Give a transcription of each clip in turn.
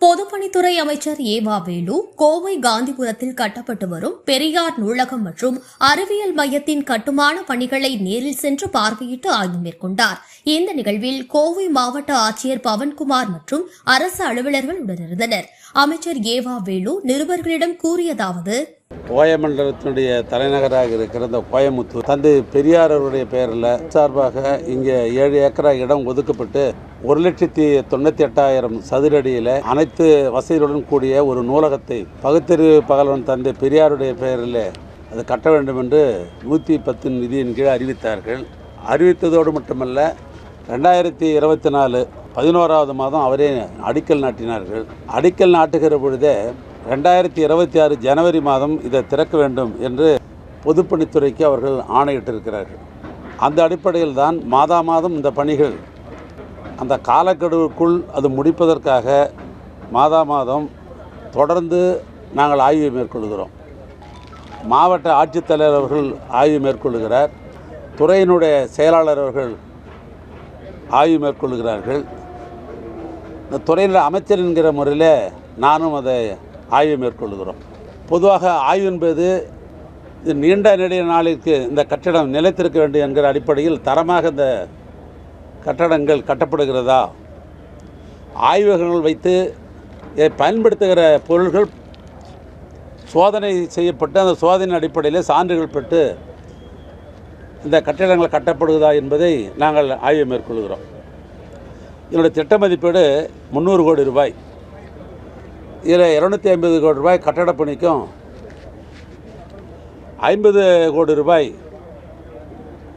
பொதுப்பணித்துறை அமைச்சர் ஏவா வேலு கோவை காந்திபுரத்தில் கட்டப்பட்டு வரும் பெரியார் நூலகம் மற்றும் அறிவியல் மையத்தின் கட்டுமான பணிகளை நேரில் சென்று பார்வையிட்டு ஆய்வு மேற்கொண்டார். இந்த நிகழ்வில் கோவை மாவட்ட ஆட்சியர் பவன்குமார் மற்றும் அரசு அலுவலர்கள் உடனிருந்தனர் அமைச்சர் ஏவா வேலு நிருபர்களிடம் கூறியதாவது கோயமண்டலத்தினுடைய தலைநகராக இருக்கிற இந்த கோயமுத்தூர் தந்தை பெரியார் அவருடைய பெயரில் சார்பாக இங்கே ஏழு ஏக்கரா இடம் ஒதுக்கப்பட்டு ஒரு லட்சத்தி தொண்ணூற்றி எட்டாயிரம் சதுரடியில் அனைத்து வசதிகளுடன் கூடிய ஒரு நூலகத்தை பகுத்தறிவு பகலவன் தந்தை பெரியாருடைய பெயரில் அது கட்ட வேண்டும் என்று நூற்றி பத்து நிதியின் கீழ் அறிவித்தார்கள். அறிவித்ததோடு மட்டுமல்ல ரெண்டாயிரத்தி இருபத்தி நாலு பதினோராவது மாதம் அவரே அடிக்கல் நாட்டினார்கள். அடிக்கல் நாட்டுகிற பொழுதே ரெண்டாயிரத்தி இருபத்தி ஆறு ஜனவரி மாதம் இதை திறக்க வேண்டும் என்று பொதுப்பணித்துறைக்கு அவர்கள் ஆணையிட்டிருக்கிறார்கள். அந்த அடிப்படையில் தான் மாதா மாதம் இந்த பணிகள். அந்த காலக்கெடுவுக்குள் அது முடிப்பதற்காக மாதா மாதம் தொடர்ந்து நாங்கள் ஆய்வு மேற்கொள்கிறோம். மாவட்ட ஆட்சித்தலைவர் அவர்கள் ஆய்வு மேற்கொள்கிறார். துறையினுடைய செயலாளர் அவர்கள் ஆய்வு மேற்கொள்கிறார்கள். இந்த துறையில் அமைச்சர் என்கிற முறையில் நானும் அதை ஆய்வு மேற்கொள்கிறோம். பொதுவாக ஆய்வு என்பது இது நீண்ட நெடிய நாளிற்கு இந்த கட்டடம் நிலைத்திருக்க வேண்டும் என்கிற அடிப்படையில் தரமாக இந்த கட்டடங்கள் கட்டப்படுகிறதா? ஆய்வகங்கள் வைத்து பயன்படுத்துகிற பொருள்கள் சோதனை செய்யப்பட்டு அந்த சோதனை அடிப்படையில் சான்றுகள் பெற்று இந்த கட்டிடங்கள் கட்டப்படுகிறதா என்பதை நாங்கள் ஆய்வு மேற்கொள்கிறோம். இதனுடைய திட்ட மதிப்பீடு முந்நூறு கோடி ரூபாய். இதில் இரநூத்தி ஐம்பது கோடி ரூபாய் கட்டட பணிக்கும் ஐம்பது கோடி ரூபாய்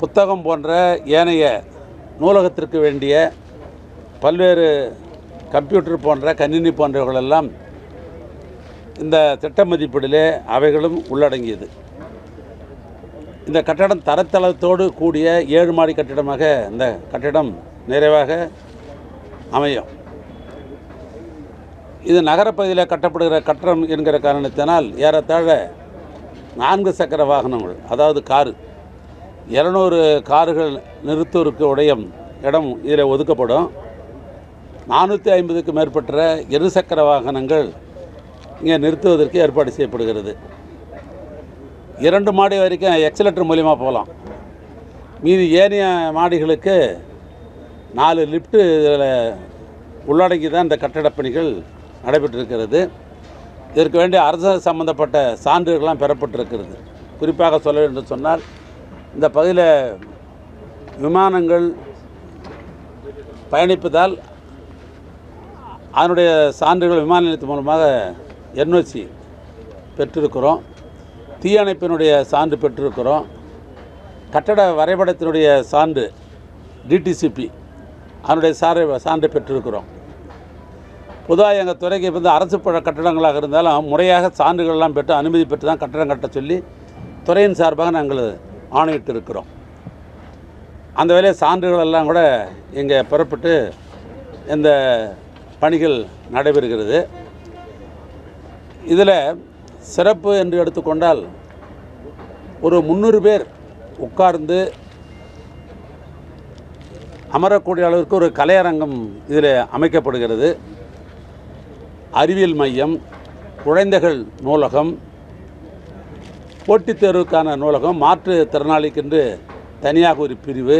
புத்தகம் போன்ற ஏனைய நூலகத்திற்கு வேண்டிய பல்வேறு கம்ப்யூட்டர் போன்ற கணினி போன்றவைகளெல்லாம் இந்த திட்ட மதிப்பீடிலே அவைகளும் உள்ளடங்கியது. இந்த கட்டடம் தரத்தளத்தோடு கூடிய ஏழு மாடி கட்டிடமாக இந்த கட்டிடம் நிறைவாக அமையும். இது நகரப்பகுதியில் கட்டப்படுகிற கட்டணம் என்கிற காரணத்தினால் ஏறத்தாழ நான்கு சக்கர வாகனங்கள் அதாவது காரு இரநூறு கார்கள் நிறுத்துவதற்கு உடையும் இடம் இதில் ஒதுக்கப்படும். நானூற்றி ஐம்பதுக்கு மேற்பட்ட இருசக்கர வாகனங்கள் இங்கே நிறுத்துவதற்கு ஏற்பாடு செய்யப்படுகிறது. இரண்டு மாடி வரைக்கும் எக்ஸலேட்டர் மூலிமா போகலாம். மீதி ஏனைய மாடிகளுக்கு நாலு லிஃப்ட்டு இதில் உள்ளடங்கி தான் இந்த கட்டடப் பணிகள் நடைபெற்றிருக்கிறது. இதற்கு வேண்டிய அரசு சம்பந்தப்பட்ட சான்றுகள்லாம் பெறப்பட்டிருக்கிறது. குறிப்பாக சொல்ல வேண்டும் சொன்னால் இந்த பகுதியில் விமானங்கள் பயணிப்பதால் அதனுடைய சான்றுகள் விமான நிலையத்தின் மூலமாக என்ஓசி பெற்றிருக்கிறோம். தீயணைப்பினுடைய சான்று பெற்றிருக்கிறோம். கட்டட வரைபடத்தினுடைய சான்று டிடிசிபி அதனுடைய சாறு சான்று பெற்றிருக்கிறோம். பொதுவாக எங்கள் துறைக்கு வந்து அரசு பல கட்டடங்களாக இருந்தாலும் முறையாக சான்றுகள்லாம் பெற்று அனுமதி பெற்று தான் கட்டடம் கட்ட சொல்லி துறையின் சார்பாக நாங்கள் ஆணையிட்டு இருக்கிறோம் அந்த வேலையை சான்றுகள் எல்லாம் கூட இங்கே புறப்பட்டு இந்த பணிகள் நடைபெறுகிறது. இதில் சிறப்பு என்று எடுத்துக்கொண்டால் ஒரு முந்நூறு பேர் உட்கார்ந்து அமரக்கூடிய அளவிற்கு ஒரு கலையரங்கம் இதில் அமைக்கப்படுகிறது. அறிவியல் மையம் குழந்தைகள் நூலகம் போட்டித் தேர்வுக்கான நூலகம் மாற்றுத்திறனாளிக்கென்று தனியாக ஒரு பிரிவு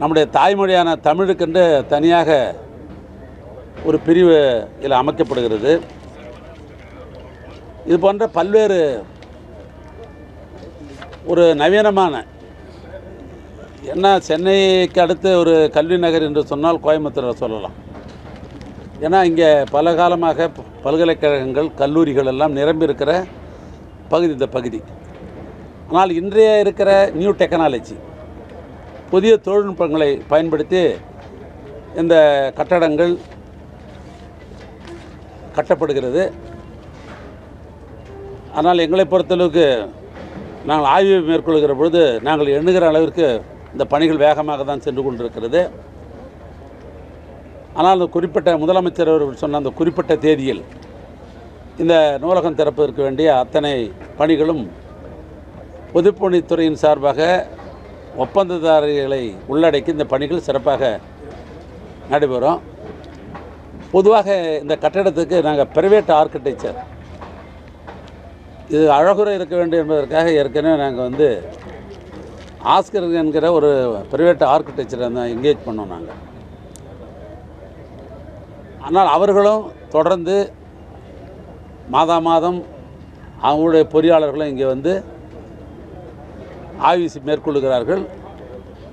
நம்முடைய தாய்மொழியான தமிழுக்கென்று தனியாக ஒரு பிரிவு இதில் அமைக்கப்படுகிறது. இது போன்ற பல்வேறு ஒரு நவீனமான என்ன சென்னைக்கு அடுத்து ஒரு கல்வி நகர் என்று சொன்னால் கோயம்புத்தூரை சொல்லலாம். ஏன்னா இங்கே பல காலமாக பல்கலைக்கழகங்கள் கல்லூரிகள் எல்லாம் நிரம்பி இருக்கிற பகுதி இந்த பகுதி. ஆனால் இன்றைய இருக்கிற நியூ டெக்னாலஜி புதிய தொழில்நுட்பங்களை பயன்படுத்தி இந்த கட்டடங்கள் கட்டப்படுகிறது. ஆனால் எங்களை பொறுத்தளவுக்கு நாங்கள் ஆய்வு மேற்கொள்கிற பொழுது நாங்கள் எண்ணுகிற அளவிற்கு இந்த பணிகள் வேகமாக தான் சென்று கொண்டிருக்கிறது. ஆனால் அந்த குறிப்பிட்ட முதலமைச்சர் அவர்கள் சொன்ன அந்த குறிப்பிட்ட தேதியில் இந்த நூலகம் திறப்பதற்கு வேண்டிய அத்தனை பணிகளும் பொதுப்பணித்துறையின் சார்பாக ஒப்பந்ததாரர்களை உள்ளடக்கி இந்த பணிகள் சிறப்பாக நடைபெறும். பொதுவாக இந்த கட்டடத்துக்கு நாங்கள் பிரைவேட் ஆர்கிடெக்சர் இது அழகுரை இருக்க வேண்டும் என்பதற்காக ஏற்கனவே நாங்கள் வந்து ஆஸ்கர் என்கிற ஒரு பிரைவேட் ஆர்கிடெக்சரை தான் என்கேஜ் பண்ணோம் நாங்கள். ஆனால் அவர்களும் தொடர்ந்து மாதா மாதம் அவங்களுடைய பொறியாளர்களும் இங்கே வந்து ஆய்வு மேற்கொள்கிறார்கள் மேற்கொள்ளுகிறார்கள்.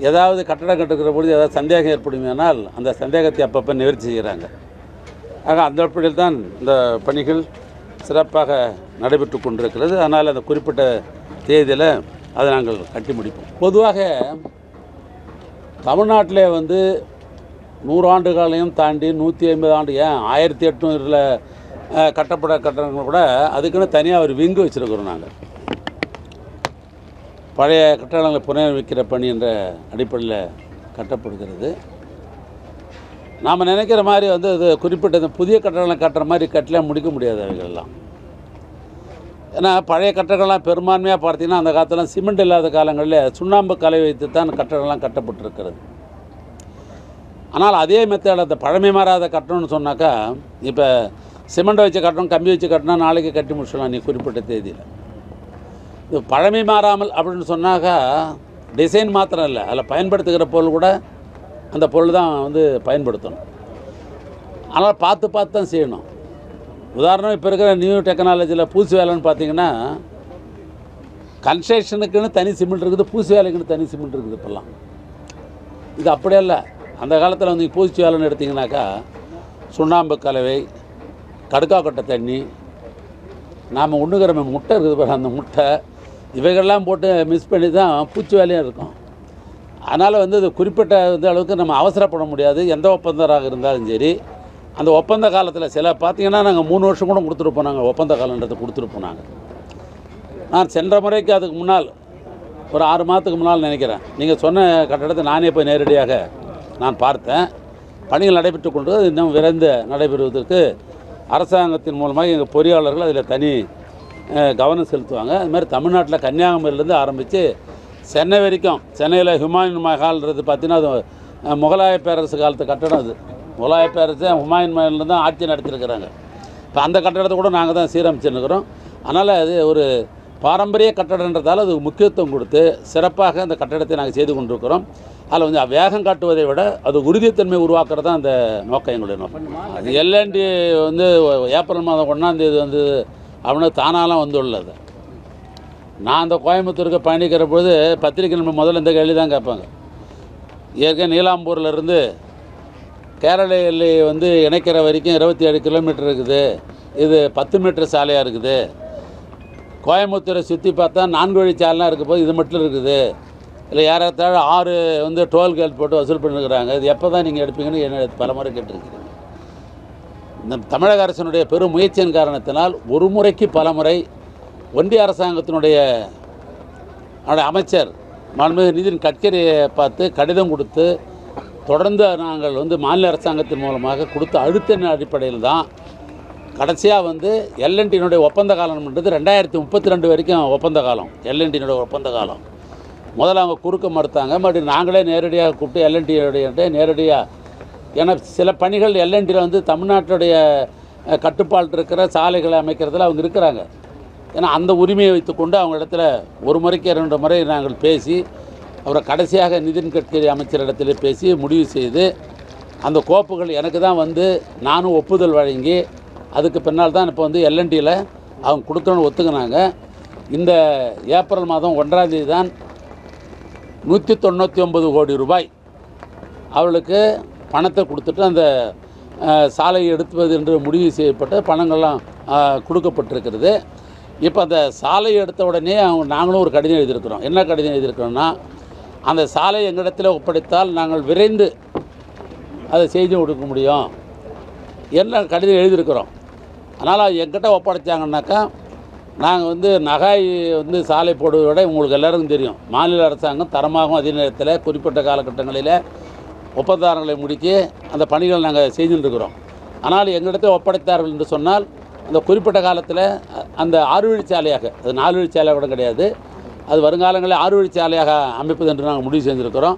ஏதாவது கட்டடம் கட்டுக்கிற பொழுது ஏதாவது சந்தேகம் ஏற்படுமானால் அந்த சந்தேகத்தை அப்பப்போ நிவர்த்தி செய்கிறாங்க. ஆக அந்த அடிப்படையில் தான் இந்த பணிகள் சிறப்பாக நடைபெற்று கொண்டிருக்கிறது. அதனால் அந்த குறிப்பிட்ட தேதியில் அதை நாங்கள் கட்டி முடிப்போம். பொதுவாக தமிழ்நாட்டிலே வந்து நூறாண்டு காலையும் தாண்டி நூற்றி ஐம்பது ஆண்டு ஏன் ஆயிரத்தி எட்நூறில் கட்டப்பட கட்டணங்கள் கூட அதுக்குன்னு தனியாக ஒரு விங்கு வச்சுருக்கிறோம் நாங்கள் பழைய கட்டடங்களை புனரமைக்கிற பணி என்ற அடிப்படையில் கட்டப்படுகிறது. நாம் நினைக்கிற மாதிரி வந்து அது குறிப்பிட்ட இந்த புதிய கட்டடங்களை கட்டுற மாதிரி கட்டலாம் முடிக்க முடியாது அவைகளெல்லாம் ஏன்னா பழைய கட்டடங்கள்லாம் பெரும்பான்மையாக பார்த்தீங்கன்னா அந்த காலத்தில் சிமெண்ட் இல்லாத காலங்களில் சுண்ணாம்பு கலை வைத்து தான் கட்டடங்கள்லாம் கட்டப்பட்டிருக்கிறது. ஆனால் அதே மெத்தேட் அந்த பழமை மாறாத கட்டணம்னு சொன்னாக்கா இப்போ சிமெண்ட் வச்சு கட்டணும் கம்பி வச்சு கட்டினா நாளைக்கு கட்டி முடிச்சிடலாம் நீ குறிப்பிட்ட தேதியில். இது பழமை மாறாமல் அப்படின்னு சொன்னாக்கா டிசைன் மாத்திரம் இல்லை. அதில் பயன்படுத்துகிற பொருள் கூட அந்த பொருள் தான் வந்து பயன்படுத்தணும். ஆனால் பார்த்து பார்த்து தான் செய்யணும். உதாரணம் இப்போ இருக்கிற நியூ டெக்னாலஜியில் பூசி வேலைன்னு பார்த்தீங்கன்னா கன்ஸ்ட்ரக்ஷனுக்குன்னு தனி சிமெண்ட் இருக்குது பூசி வேலைக்குன்னு தனி சிமெண்ட் இருக்குது இப்போல்லாம். இது அப்படியே இல்லை அந்த காலத்தில் வந்து பூச்சி வேலைன்னு எடுத்திங்கனாக்கா சுண்ணாம்பு கலவை கடுக்காக்கொட்டை தண்ணி நாம் உண்ணுகிற முட்டை இருக்குது பாரு அந்த முட்டை இவைகள்லாம் போட்டு மிஸ் பண்ணி தான் பூச்சி வேலையாக இருக்கும். அதனால் வந்து இது குறிப்பிட்ட இந்த அளவுக்கு நம்ம அவசரப்பட முடியாது. எந்த ஒப்பந்தராக இருந்தாலும் சரி அந்த ஒப்பந்த காலத்தில் சில பார்த்தீங்கன்னா நாங்கள் மூணு வருஷம் கூட கொடுத்துருப்போம் நாங்கள் ஒப்பந்த காலன்றதை கொடுத்துருப்போம் நாங்கள் நான் சென்ற முறைக்கு அதுக்கு முன்னால் ஒரு ஆறு மாதத்துக்கு முன்னால் நினைக்கிறேன். நீங்கள் சொன்ன கட்டடத்தை நானே போய் நேரடியாக நான் பார்த்தேன். பணிகள் நடைபெற்று கொண்டு இன்னும் விரைந்து நடைபெறுவதற்கு அரசாங்கத்தின் மூலமாக எங்கள் பொறியாளர்கள் அதில் தனி கவனம் செலுத்துவாங்க. அது மாதிரி தமிழ்நாட்டில் கன்னியாகுமரியிலேருந்து ஆரம்பித்து சென்னை வரைக்கும் சென்னையில் ஹுமாயூன் மஹால்ன்றது பார்த்தீங்கன்னா அது முகலாய பேரரசு காலத்து கட்டடம் அது. முகலாய பேரரசு ஹுமாயூன் மஹாலில் தான் ஆட்சி நடத்திருக்கிறாங்க இப்போ அந்த கட்டடத்தை கூட நாங்கள் தான் சீரமைச்சுருக்கிறோம் அதனால் அது ஒரு பாரம்பரிய கட்டடன்றதால் அதுக்கு முக்கியத்துவம் கொடுத்து சிறப்பாக அந்த கட்டடத்தை நாங்கள் செய்து கொண்டிருக்கிறோம். அதில் வந்து வேகம் காட்டுவதை விட அது உறுதித்தன்மை உருவாக்குறது தான் அந்த நோக்கம் எங்களுடைய நோக்கம். அது எல்என்டி வந்து ஏப்ரல் மாதம் ஒன்றாந்தேதி வந்து அவனுக்கு தானாலாம் வந்துள்ளது. நான் அந்த கோயம்புத்தூருக்கு பயணிக்கிற பொழுது பத்திரிக்கை நம்ம முதல்ல இந்த கேள்வி தான் கேட்பாங்க. ஏற்கனவே நீலாம்பூர்லேருந்து கேரள எல்லையை வந்து இணைக்கிற வரைக்கும் இருபத்தி ஏழு கிலோமீட்டர் இருக்குது. இது பத்து மீட்டர் சாலையாக இருக்குது. கோயம்புத்தூரை சுற்றி பார்த்தா நான்கு வழி சாலைலாம் இருக்க போது இது மட்டும் இருக்குது. இல்லை ஏறத்தாழ ஆறு வந்து டோல்கேட் போட்டு வசூல் பண்ணிருக்கிறாங்க. இது எப்போ தான் நீங்கள் எடுப்பீங்கன்னு என்ன பலமுறை கேட்டிருக்கிறீங்க. இந்த தமிழக அரசினுடைய பெரும் முயற்சியின் காரணத்தினால் ஒரு முறைக்கு பல முறை ஒன்றிய அரசாங்கத்தினுடைய அமைச்சர் மாண்புமிகு நிதின் கட்கரியை பார்த்து கடிதம் கொடுத்து தொடர்ந்து நாங்கள் வந்து மாநில அரசாங்கத்தின் மூலமாக கொடுத்த அழுத்த அடிப்படையில் தான் கடைசியாக வந்து எல்என்டியினுடைய ஒப்பந்த காலம்ன்றது ரெண்டாயிரத்தி முப்பத்தி ரெண்டு வரைக்கும் ஒப்பந்த காலம். எல்என்டியினுடைய ஒப்பந்த காலம். முதல்ல அவங்க குறுக்க மறுத்தாங்க. மறுபடியும் நாங்களே நேரடியாக கூப்பிட்டு எல்என்டியோடைய நேரடியாக ஏன்னா சில பணிகள் எல்என்டியில் வந்து தமிழ்நாட்டுடைய அஹ், கட்டுப்பாடு இருக்கிற சாலைகளை அமைக்கிறதுல அவங்க இருக்கிறாங்க. ஏன்னா அந்த உரிமையை வைத்துக்கொண்டு அவங்க இடத்துல ஒரு முறைக்கு இரண்டு முறை நாங்கள் பேசி அப்புறம் கடைசியாக நிதின் கட்கரி அமைச்சரிடத்தில் பேசி முடிவு செய்து அந்த கோப்புகள் எனக்கு தான் வந்து நானும் ஒப்புதல் வழங்கி அதுக்கு பின்னால் தான் இப்போ வந்து எல்என்டியில் அவங்க கொடுக்கணும்னு ஒத்துக்கினாங்க. இந்த ஏப்ரல் மாதம் ஒன்றாந்தேதி தான் நூற்றி தொண்ணூற்றி ஒன்பது கோடி ரூபாய். அவளுக்கு பணத்தை கொடுத்துட்டு அந்த சாலையை எடுத்துவது என்று முடிவு செய்யப்பட்டு பணங்கள்லாம் கொடுக்கப்பட்டிருக்கிறது. இப்போ அந்த சாலையை எடுத்த உடனே அவங்க நாங்களும் ஒரு கடிதம் எழுதியிருக்கிறோம். என்ன கடிதம் எழுதியிருக்கிறோம்னா அந்த சாலை எங்களிடத்தில் ஒப்படைத்தால் நாங்கள் விரைந்து அதை செய்து கொடுக்க முடியும். என்ன கடிதம் எழுதியிருக்கிறோம். அதனால் எங்கிட்ட ஒப்படைச்சாங்கன்னாக்கா நாங்கள் வந்து நகாய் வந்து சாலை போடுவதை விட உங்களுக்கு எல்லாருக்கும் தெரியும். மாநில அரசாங்கம் தரமாகவும் அதே நேரத்தில் குறிப்பிட்ட காலகட்டங்களில் ஒப்பந்தாரங்களை முடித்து அந்த பணிகளை நாங்கள் செய்துட்டு ஆனால் எங்களிடத்தில் ஒப்படைத்தார்கள் என்று சொன்னால் அந்த குறிப்பிட்ட காலத்தில் அந்த ஆறு வழிச்சாலையாக அது நாலு வழிச்சாலையாக கூட கிடையாது. அது வருங்காலங்களில் ஆறு வழிச்சாலையாக அமைப்பது என்று நாங்கள் முடிவு செஞ்சுருக்கிறோம்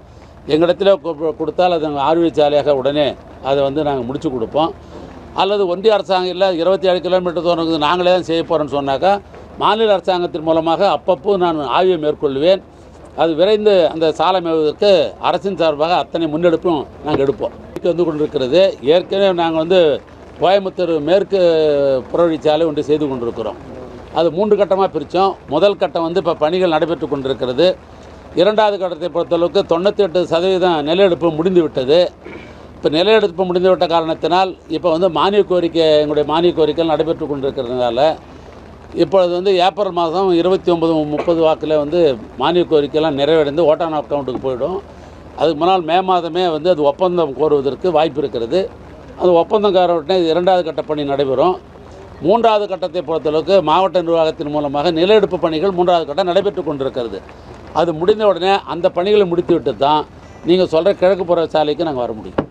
எங்களிடத்தில் கொடுத்தால் அது நாங்கள் ஆறு வழிச்சாலையாக உடனே அதை வந்து நாங்கள் முடித்து கொடுப்போம். அல்லது ஒன்றிய அரசாங்கம் இல்லை இருபத்தி ஏழு கிலோமீட்டர் தூரம் நாங்களே தான் செய்ய போகிறோன்னு சொன்னாக்கா மாநில அரசாங்கத்தின் மூலமாக அப்பப்போ நான் ஆய்வை மேற்கொள்வேன். அது விரைந்து அந்த சாலை அமைவதற்கு அரசின் சார்பாக அத்தனை முன்னெடுப்பும் நாங்கள் எடுப்போம். வந்து கொண்டிருக்கிறது. ஏற்கனவே நாங்கள் வந்து கோயம்புத்தூர் மேற்கு புறவழிச்சாலை ஒன்று செய்து கொண்டிருக்கிறோம். அது மூன்று கட்டமாக பிரித்தோம் முதல் கட்டம் வந்து இப்போ பணிகள் நடைபெற்று கொண்டிருக்கிறது. இரண்டாவது கட்டத்தை பொறுத்தளவுக்கு தொண்ணூற்றி எட்டு சதவீதம் நிலஎடுப்பு முடிந்து விட்டது இப்போ நிலஎடுப்பு முடிந்துவிட்ட காரணத்தினால் இப்போ வந்து மானிய கோரிக்கை எங்களுடைய மானிய கோரிக்கைகள் நடைபெற்று கொண்டிருக்கிறதுனால இப்பொழுது வந்து ஏப்ரல் மாதம் இருபத்தி ஒம்பது முப்பது வாக்கில் வந்து மானிய கோரிக்கைலாம் நிறைவடைந்து ஓட்டான் அக்கௌண்ட்டுக்கு போயிடும். அதுக்கு முன்னால் மே மாதமே வந்து அது ஒப்பந்தம் கோருவதற்கு வாய்ப்பு இருக்கிறது. அந்த ஒப்பந்தம் கோரவுடனே இரண்டாவது கட்ட பணி நடைபெறும். மூன்றாவது கட்டத்தை பொறுத்தளவுக்கு மாவட்ட நிர்வாகத்தின் மூலமாக நிலஎடுப்பு பணிகள் மூன்றாவது கட்டம் நடைபெற்று கொண்டிருக்கிறது. அது முடிந்த உடனே அந்த பணிகளை முடித்துவிட்டு தான் நீங்கள் சொல்கிற கிழக்கு புற சாலைக்கு நாங்கள் வர முடியும்.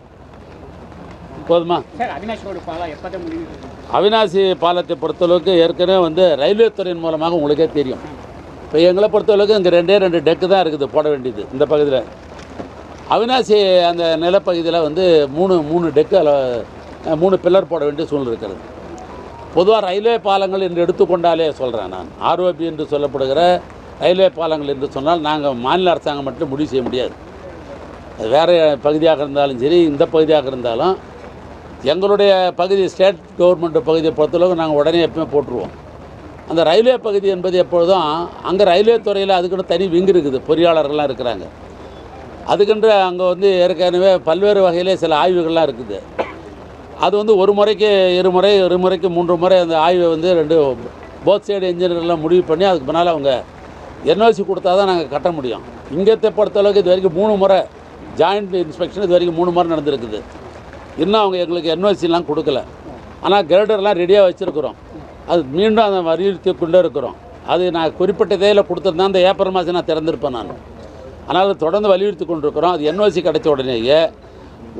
போதுமா? அவினாசி பாலத்தை பொறுத்தளவுக்கு ஏற்கனவே வந்து ரயில்வே துறையின் மூலமாக உங்களுக்கே தெரியும். இப்போ எங்களை பொறுத்தளவுக்கு இங்கே ரெண்டே ரெண்டு டெக்கு தான் இருக்குது போட வேண்டியது இந்த பகுதியில். அவினாசி அந்த நிலப்பகுதியில் வந்து மூணு மூணு டெக்கு அள- மூணு பில்லர் போட வேண்டிய சூழ்நிலை இருக்கிறது. பொதுவாக ரயில்வே பாலங்கள் என்று எடுத்துக்கொண்டாலே சொல்கிறேன் நான். ஆர்ஓபி என்று சொல்லப்படுகிற ரயில்வே பாலங்கள் என்று சொன்னால் நாங்கள் மாநில அரசாங்கம் மட்டும் முடிவு செய்ய முடியாது. அது வேறு பகுதியாக இருந்தாலும் சரி இந்த பகுதியாக இருந்தாலும் எங்களுடைய பகுதி ஸ்டேட் கவர்மெண்ட் பகுதியை பொறுத்தளவுக்கு நாங்கள் உடனே எப்பவுமே போட்டுருவோம். அந்த ரயில்வே பகுதி என்பது எப்பொழுதும் அங்கே ரயில்வே துறையில் அதுக்குன்னு தனி விங்கு இருக்குது பொறியாளர்கள்லாம் இருக்கிறாங்க. அதுக்கென்று அங்கே வந்து ஏற்கனவே பல்வேறு வகையிலே சில ஆய்வுகள்லாம் இருக்குது. அது வந்து ஒரு முறைக்கு இருமுறை ஒரு முறைக்கு மூன்று முறை அந்த ஆய்வை வந்து ரெண்டு போத் சைடு இன்ஜினியர்லாம் முடிவு பண்ணி அதுக்கு பின்னால் அவங்க என்ஓசி கொடுத்தா தான் நாங்கள் கட்ட முடியும். இங்கத்தை பொறுத்தளவுக்கு இது வரைக்கும் மூணு முறை ஜாயிண்ட் இன்ஸ்பெக்ஷன் இது வரைக்கும் மூணு முறை நடந்திருக்குது. இன்னும் அவங்க எங்களுக்கு என்ஓசிலாம் கொடுக்கல. ஆனால் கிரேடர்லாம் ரெடியாக வச்சுருக்குறோம். அது மீண்டும் அதை வலியுறுத்தி கொண்டே இருக்கிறோம். அது நான் குறிப்பிட்ட தேதியில் கொடுத்துருந்தா அந்த ஏப்ரல் மாதம் நான் திறந்திருப்பேன் நான். ஆனால் தொடர்ந்து வலியுறுத்தி கொண்டிருக்கிறோம். அது என்ஓசி கிடைச்ச உடனேயே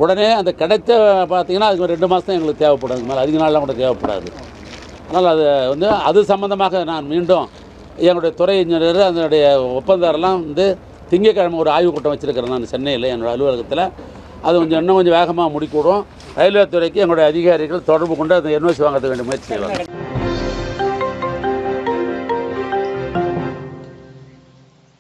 உடனே அந்த கிடைத்த பார்த்தீங்கன்னா அதுக்கு ஒரு ரெண்டு மாதம் தான் எங்களுக்கு தேவைப்படும். அதுக்கு மேலே அதிக நாள்லாம் கூட தேவைப்படாது. அதனால் அது வந்து அது சம்மந்தமாக நான் மீண்டும் என்னுடைய துறை இன்ஜினியர் அதனுடைய ஒப்பந்தாரெல்லாம் வந்து திங்கட்கிழமை ஒரு ஆய்வுக்கூட்டம் வச்சுருக்கிறேன் நான் சென்னையில் என்னோடய அலுவலகத்தில். அது கொஞ்சம் இன்னும் கொஞ்சம் வேகமாக முடிக்கூடும். ரயில்வே துறைக்கு எங்களுடைய அதிகாரிகள் தொடர்பு கொண்டு அந்த என்ஓசி வாங்குறதுக்கு வேண்டிய முயற்சி செய்வாங்க